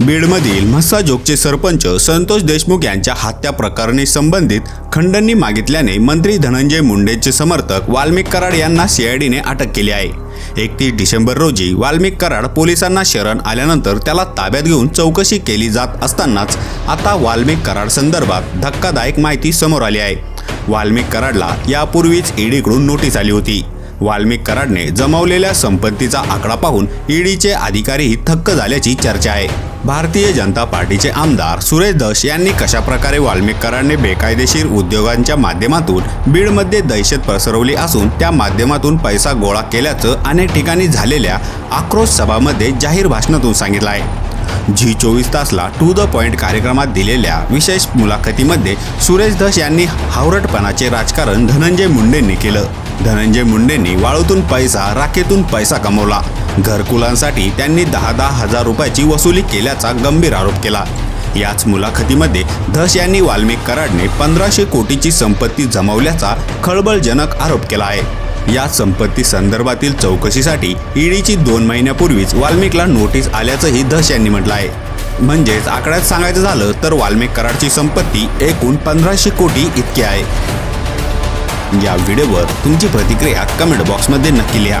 बीडमधील म्हस्साजोगचे सरपंच संतोष देशमुख यांच्या हत्या प्रकरणी संबंधित खंडणी मागितल्याने मंत्री धनंजय मुंडेचे समर्थक वाल्मिक कराड यांना सीआयडीने अटक केली आहे. एकतीस डिसेंबर रोजी वाल्मिक कराड पोलिसांना शरण आल्यानंतर त्याला ताब्यात घेऊन चौकशी केली जात असतानाच आता वाल्मिक कराड संदर्भात धक्कादायक माहिती समोर आली आहे. वाल्मिक कराडला यापूर्वीच ईडीकडून नोटीस आली होती. वाल्मिक कराडने जमवलेल्या संपत्तीचा आकडा पाहून ईडीचे अधिकारीही थक्क झाल्याची चर्चा आहे. भारतीय जनता पार्टीचे आमदार सुरेश धस यांनी कशाप्रकारे वाल्मिक बेकायदेशीर उद्योगांच्या माध्यमातून बीडमध्ये दहशत पसरवली असून त्या माध्यमातून पैसा गोळा केल्याचं अनेक ठिकाणी झालेल्या आक्रोश सभामध्ये जाहीर भाषणातून सांगितलं आहे. झी चोवीस तासला टू द पॉइंट कार्यक्रमात दिलेल्या विशेष मुलाखतीमध्ये सुरेश दश यांनी हावरटपणाचे राजकारण धनंजय मुंडेंनी केलं. धनंजय मुंडेंनी वाळूतून पैसा राखेतून पैसा कमवला. घरकुलांसाठी त्यांनी दहा दहा हजार रुपयाची वसुली केल्याचा गंभीर आरोप केला. याच मुलाखतीमध्ये धस यांनी वाल्मिक कराडने पंधराशे कोटीची संपत्ती जमवल्याचा खळबळजनक आरोप केला आहे. या संपत्ती संदर्भातील चौकशीसाठी ईडीची दोन महिन्यापूर्वीच वाल्मिकला नोटीस आल्याचंही धस यांनी म्हटलं आहे म्हणजेच आकड्यात सांगायचं झालं तर वाल्मिक कराडची संपत्ती एकूण पंधराशे कोटी इतकी आहे. या व्हिडिओवर तुमची प्रतिक्रिया कमेंट बॉक्समध्ये नक्की लिहा.